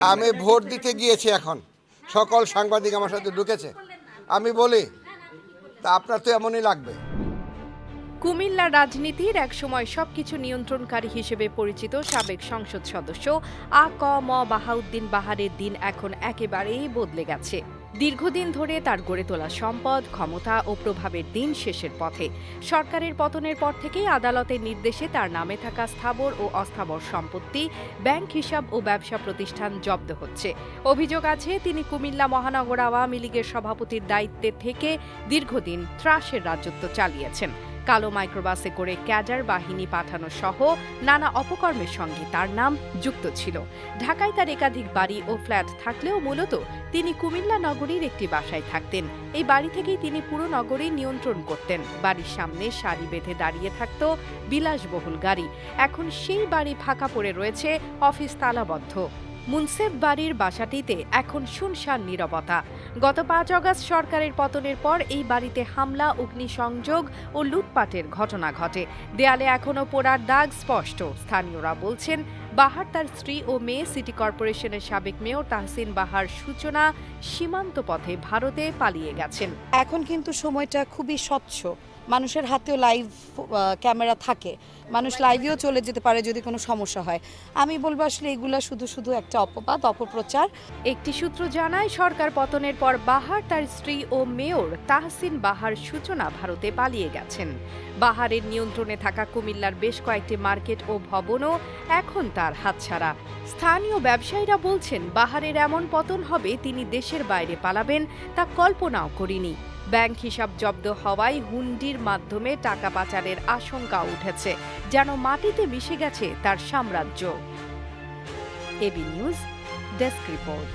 আমি ভোট দিতে গিয়েছি এখন। সকল সাংবাদিক আমার সাথে ঢুকেছে। আমি বলি, তা আপনার তো এমনই লাগবে। কুমিল্লা রাজনীতির একসময় সবকিছু নিয়ন্ত্রণকারী হিসেবে পরিচিত সাবেক সংসদ সদস্য আ ক ম বাহাউদ্দিন বাহারের দিন এখন একেবারেই বদলে গেছে। দীর্ঘদিন ধরে তার গড়ে তোলা সম্পদ, ক্ষমতা ও প্রভাবের দিন শেষের পথে। সরকারের পতনের পর থেকেই আদালতের নির্দেশে তার নামে থাকা স্থাবর ও অস্থাবর সম্পত্তি, ব্যাংক হিসাব ও ব্যবসা প্রতিষ্ঠান জব্দ হচ্ছে। অভিযোগ আছে, তিনি কুমিল্লা মহানগর আওয়ামী লীগের সভাপতির দায়িত্বে থেকে দীর্ঘদিন ত্রাসের রাজত্ব চালিয়েছেন। কালো মাইক্রোবাসে করে ক্যাডার বাহিনী পাঠানো সহ নানা অপকর্মের সঙ্গে তার নাম যুক্ত ছিল। ঢাকায় তার একাধিক বাড়ি ও ফ্ল্যাট থাকলেও মূলত তিনি কুমিল্লা নগরীর একটি বাসায় থাকতেন। এই বাড়ি থেকেই তিনি পুরো নগরী নিয়ন্ত্রণ করতেন। বাড়ির সামনে সারি বেঁধে দাঁড়িয়ে থাকত বিলাসবহুল গাড়ি। এখন সেই বাড়ি ফাঁকা পড়ে রয়েছে, অফিস তালাবদ্ধ মুনসেফ বাড়ির বাসাটিতে এখন শুনশান নীরবতা। গত পাঁচ অগস্ট সরকারের পতনের পর এই বাড়িতে হামলা, অগ্নিসংযোগ ও লুটপাটের ঘটনা ঘটে। দেয়ালে এখনও পোড়ার দাগ স্পষ্ট, স্থানীয়রা বলছেন, বাহার তার স্ত্রী ও মেয়ে সিটি কর্পোরেশনের সাবেক মেয়র তাহসিন বাহার সূচনা সীমান্ত পথে ভারতে পালিয়ে গেছেন। এখন কিন্তু সময়টা খুবই স্বচ্ছ। মানুষের হাতেও লাইভ ক্যামেরা থাকে। মানুষ লাইভেও চলে যেতে পারে যদি কোনো সমস্যা হয়। আমি বলব আসলে এগুলো শুধু শুধু একটা অপবাদ, অপপ্রচার। একটি সূত্র জানায়, সরকার পতনের পর বাহার তার স্ত্রী ও মেয়র তাহসিন বাহার সূচনা ভারতে পালিয়ে গেছেন। বাহারের নিয়ন্ত্রণে থাকা কুমিল্লার বেশ কয়েকটি মার্কেট ও ভবনও এখন তার হাতছাড়া। স্থানীয় ব্যবসায়ীরা বলছেন, বাহারের এমন পতন হবে তিনি দেশের বাইরে পালাবেন, তা কল্পনাও করিনি। ব্যাংক হিসাব জব্দ হওয়ায় হুন্ডির মাধ্যমে টাকা পাচারের আশঙ্কা উঠেছে। যেন মাটিতে মিশে গেছে তার সাম্রাজ্য। A B news, desk report.